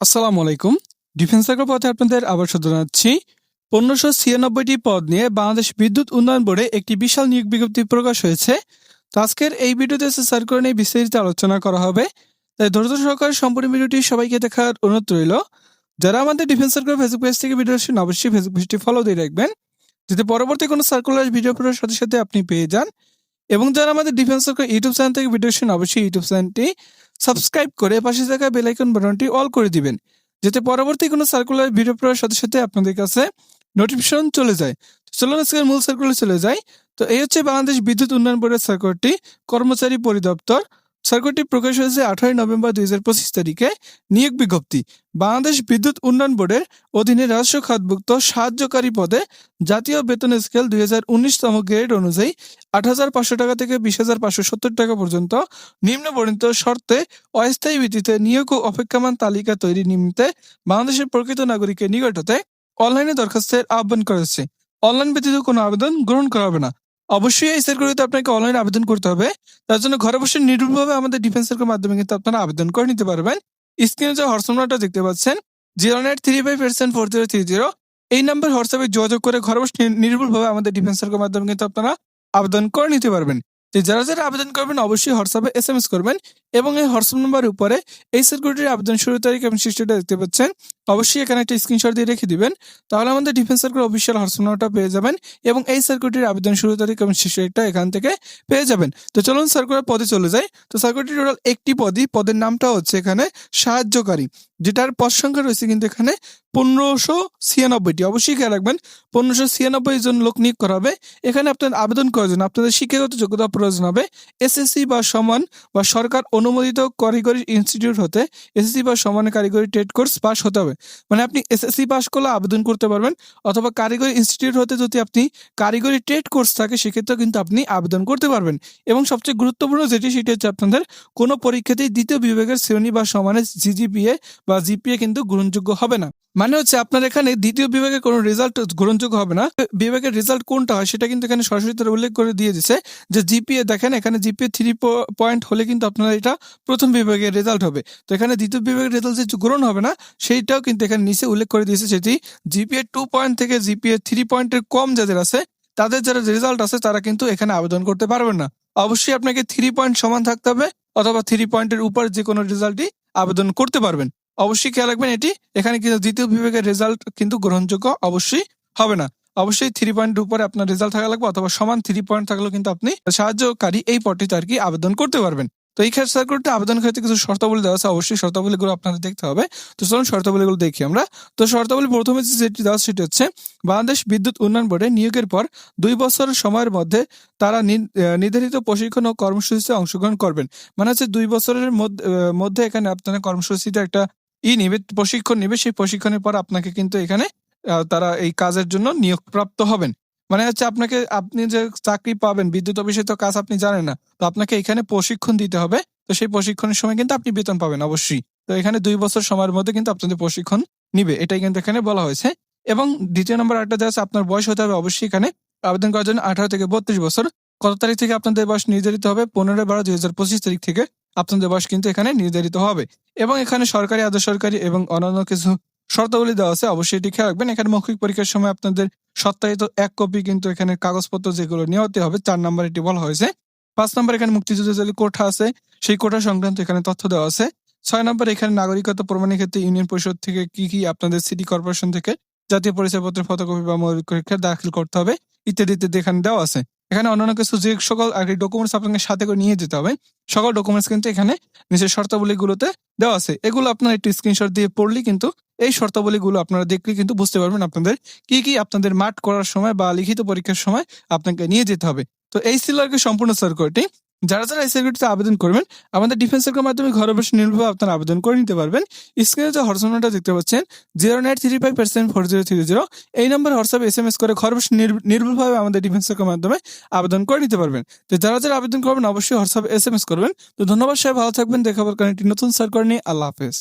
আসসালামু আলাইকুম। Defence circle পথে আপনাদের আবার জানাচ্ছি। পনেরোশো ছিয়ানব্বইটি পদ নিয়ে বাংলাদেশ বিদ্যুৎ উন্নয়ন বোর্ডে একটি বিশাল নিয়োগ বিজ্ঞপ্তি প্রকাশ হয়েছে। তো আজকের এই ভিডিওতে সার্কুলার নিয়ে বিস্তারিত আলোচনা করা হবে। তাই ধৈর্য সহকারে সম্পূর্ণ ভিডিওটি সবাইকে দেখার অনুরোধ রইল। যারা আমাদের ডিফেন্স সার্কুলার ফেসবুক পেজ থেকে ভিডিও আসেন অবশ্যই ফেসবুক পেজটি ফলো দিয়ে রাখবেন। যাতে পরবর্তী কোনো সার্কুলার ভিডিও পড়ার সাথে সাথে আপনি পেয়ে যান। এবং যারা আমাদের ডিফেন্স সার্কুলার ইউটিউব চ্যানেল থেকে ভিডিও আসেন অবশ্যই ইউটিউব চ্যানেলটি সাবস্ক্রাইব করে পাশে থাকা বেলাইকন বাটনটি অল করে দিবেন, যাতে পরবর্তী কোনো সার্কুলার ভিডিও প্রয়ার সাথে সাথে আপনাদের কাছে নোটিফিকেশন চলে যায়। চলুন আজকের মূল সার্কুলার চলে যায় তো এই হচ্ছে বাংলাদেশ বিদ্যুৎ উন্নয়ন বোর্ডের সার্কুলারটি কর্মচারী পরিদপ্তর সার্কুলারটি প্রকাশ হয়েছে আঠারোই নভেম্বর দুই হাজার পঁচিশ তারিখে নিয়োগ বিজ্ঞপ্তি। বাংলাদেশ বিদ্যুৎ উন্নয়ন বোর্ডের অধীনে রাজস্ব খাতভুক্ত সাহায্যকারী পদে জাতীয় বেতন স্কেল দুই হাজার উনিশতম গ্রেড অনুযায়ী আট হাজার পাঁচশো টাকা থেকে বিশ হাজার পাঁচশো সত্তর টাকা পর্যন্ত নিম্ন বর্ণিত শর্তে অস্থায়ী ভিত্তিতে নিয়োগ ও অপেক্ষমান তালিকা তৈরি নিমিত্তে বাংলাদেশের প্রকৃত নাগরিকের নিকট হতে অনলাইনে দরখাস্তের আহ্বান করেছে অনলাইন ব্যতীত কোনো আবেদন গ্রহণ করা হবে না। অবশ্যই এই সার্কুলারিতে আপনাকে অনলাইনে আবেদন করতে হবে। তার জন্য ঘরে বসে নির্ভুলভাবে আমাদের ডিফেন্স সার্কেলের মাধ্যমে কিন্তু আপনারা আবেদন করে নিতে পারবেন। স্ক্রিনে যে হোয়াটসঅ্যাপ দেখতে পাচ্ছেন zero nine three five percent four zero three zero এই নাম্বার হোয়াটসঅ্যাপে যোগাযোগ করে ঘরে বসে নির- নির্ভুলভাবে আমাদের ডিফেন্স সার্কেলের মাধ্যমে কিন্তু আপনারা আবেদন করে নিতে পারবেন। তো যারা যারা আবেদন করবেন, অবশ্যই হোয়াটসঅ্যাপে এস এম এস করবেন এবং এই হোয়াটসঅ্যাপ নাম্বারের উপরে এই সার্কুলারিটির আবেদন শুরু তারিখ এবং সৃষ্টিটা দেখতে পাচ্ছেন। অবশ্যই এখানে একটা স্ক্রিনশট দিয়ে রেখে দিবেন। তাহলে আমাদের ডিফেন্স সার্কুলার অফিসিয়াল হোয়াটসঅ্যাপ নাম্বারটা পেয়ে যাবেন এবং এই সার্কুলারিটির আবেদন শুরু তারিখ এবং শেষ তারিখটা এখান থেকে পেয়ে যাবেন। তো চলুন সার্কুলার পদে চলে যাই। তো সার্কুলারটি টোটাল একটি পদই, পদের নামটা হচ্ছে এখানে সাহায্যকারী, যেটার পদ সংখ্যা রয়েছে কিন্তু এখানে পনেরোশো ছিয়ানব্বইটি। অবশ্যই খেয়াল রাখবেন, পনেরোশো ছিয়ানব্বই জন লোক নিয়োগ করা হবে। এখানে আপনার আবেদন করার জন্য আপনাদের শিক্ষাগত যোগ্যতা প্রয়োজন হবে। এসএসসি বা সমান বা সরকার অনুমোদিত কারিগরি ইনস্টিটিউট হতে এসএসসি বা সমান কারিগরি ট্রেড কোর্স পাস হতে হবে। মানে আপনি এসএসসি পাস করলে আবেদন করতে পারবেন, অথবা কারিগরি ইনস্টিটিউট হতে যদি আপনি কারিগরি ট্রেড কোর্স থাকে, সেক্ষেত্রেও কিন্তু আপনি আবেদন করতে পারবেন। এবং সবচেয়ে গুরুত্বপূর্ণ যেটি, সেটি হচ্ছে আপনাদের কোনো পরীক্ষাতেই দ্বিতীয় বিভাগের শ্রেণি বা সমানের জিজিপিএ বা জিপিএ কিন্তু গ্রহণযোগ্য হবে না। মানে হচ্ছে আপনার এখানে দ্বিতীয় বিভাগে কোনো রেজাল্ট গ্রহণযোগ্য হবে না। বিভাগের রেজাল্ট কোনটা হয় সেটা কিন্তু এখানে সরাসরি তারা উল্লেখ করে দিয়ে দিছে যে জিপিএ দেখেন, এখানে জিপিএ থ্রি পয়েন্ট হলে কিন্তু আপনার এটা প্রথম বিভাগের রেজাল্ট হবে। তো এখানে দ্বিতীয় বিভাগের রেজাল্ট যে গ্রহণ হবে না, সেইটাও কিন্তু এখানে নিচে উল্লেখ করে দিয়েছে সেটি জিপিএ টু পয়েন্ট থেকে জিপিএ থ্রি পয়েন্টের কম যাদের আছে, তাদের যারা রেজাল্ট আছে তারা কিন্তু এখানে আবেদন করতে পারবেন না। অবশ্যই আপনাকে থ্রি পয়েন্ট সমান থাকতে হবে অথবা থ্রি পয়েন্টের উপর যে কোনো রেজাল্টই আবেদন করতে পারবেন। অবশ্যই খেয়াল রাখবেন, এটি এখানে কিন্তু দ্বিতীয় বিভাগের রেজাল্ট কিন্তু গ্রহণযোগ্য অবশ্যই হবে না। অবশ্যই থ্রি পয়েন্ট উপরে আপনার রেজাল্ট থাকা লাগবে অথবা সমান থ্রি পয়েন্ট থাকলেও কিন্তু আপনি সাহায্যকারী এই পদটিতে আর কি আবেদন করতে পারবেন। তো এই ক্ষেত্রে সার্কুলারটা আবেদন ক্ষেত্রে কিছু শর্তাবলী দেওয়া আছে, অবশ্যই শর্তাবলীগুলো আপনাদের দেখতে হবে। তো চলুন শর্তাবলীগুলো দেখি আমরা। তো শর্তাবলী প্রথমে যেটি দেওয়া সেটি হচ্ছে, বাংলাদেশ বিদ্যুৎ উন্নয়ন বোর্ডে নিয়োগের পর দুই বছরের সময়ের মধ্যে তারা নির্ধারিত প্রশিক্ষণ ও কর্মসূচিতে অংশগ্রহণ করবেন। মানে হচ্ছে দুই বছরের মধ্য- মধ্যে এখানে আপনারা কর্মসূচিতে একটা ই নিবে, প্রশিক্ষণ নিবে, সেই প্রশিক্ষণের পর আপনাকে কিন্তু এখানে তারা এই কাজের জন্য নিয়োগপ্রাপ্ত হবেন। মানে হচ্ছে আপনাকে, আপনি যে চাকরি পাবেন, বিদ্যুৎ অফিসে তো কাজ আপনি জানেন না, তো আপনাকে এখানে প্রশিক্ষণ দিতে হবে। তো সেই প্রশিক্ষণের সময় কিন্তু আপনি বেতন পাবেন অবশ্যই। তো এখানে দুই বছর সময়ের মধ্যে কিন্তু আপনাদের প্রশিক্ষণ নিবে, এটাই কিন্তু এখানে বলা হয়েছে। এবং দ্বিতীয় নম্বর দেওয়া আছে, আপনার বয়স হতে হবে অবশ্যই এখানে আবেদন করার জন্য আঠারো থেকে বত্রিশ বছর। কত তারিখ থেকে আপনাদের বয়স নির্ধারিত হবে? পনেরো বারো দুই হাজার পঁচিশ তারিখ থেকে। আপনাদের বয়স কিন্তু এখানে নির্ধারিত হবে। এবং এখানে সরকারি আধা সরকারি এবং অন্যান্য কিছু শর্তাবলী দেওয়া আছে, অবশ্যই এটি খেয়াল রাখবেন। এখানে মৌখিক পরীক্ষার সময় আপনাদের সত্তায়িত এক কপি কিন্তু এখানে কাগজপত্র যেগুলো নেওয়াতে হবে, চার নাম্বার এটি বলা হয়েছে। পাঁচ নম্বর এখানে মুক্তিযুদ্ধ যে কোঠা আছে, সেই কোঠা সংক্রান্ত এখানে তথ্য দেওয়া আছে। ছয় নম্বর এখানে নাগরিকত্ব প্রমাণের ক্ষেত্রে ইউনিয়ন পরিষদ থেকে কি কি আপনাদের সিটি কর্পোরেশন থেকে জাতীয় পরিচয়পত্রের ফটোকপি বা মৌলিক পরীক্ষা দাখিল করতে হবে, ইত্যাদি ইত্যাদি এখানে দেওয়া আছে। এখানে অন্যান্য কিছু যে সকল ডকুমেন্টস আপনাকে সাথে করে নিয়ে যেতে হবে, সকল ডকুমেন্টস কিন্তু এখানে নিচের শর্তাবলীগুলোতে দেওয়া আছে। এগুলো আপনার একটু স্ক্রিনশট দিয়ে পড়লে কিন্তু এই শর্তাবলীগুলো আপনারা দেখলে কিন্তু বুঝতে পারবেন আপনাদের কি কি আপনাদের মাঠ করার সময় বা লিখিত পরীক্ষার সময় আপনাকে নিয়ে যেতে হবে। তো এই ছিল সম্পূর্ণ সার্কুলারটি যারা যারা এই সার্কুলারটিতে আবেদন করবেন, আমাদের ডিফেন্সের মাধ্যমে ঘরে বসে নির্ভর আপনারা আবেদন করে নিতে পারবেন। স্ক্রিনে যে হোয়াটসঅ্যাপটা দেখতে পাচ্ছেন zero nine three five percent four zero three zero এই number WhatsApp S M S করে ঘরে বসে নির্ভুলভাবে আমাদের ডিফেন্সের মাধ্যমে আবেদন করে নিতে পারবেন। তো যারা যারা আবেদন করবেন, অবশ্যই হোয়াটসঅ্যাপ এস এম এস করবেন। তো ধন্যবাদ, সবাই ভালো থাকবেন দেখাবার কারণে একটি নতুন সার্কুলার নিয়ে আল্লাহ হাফেজ।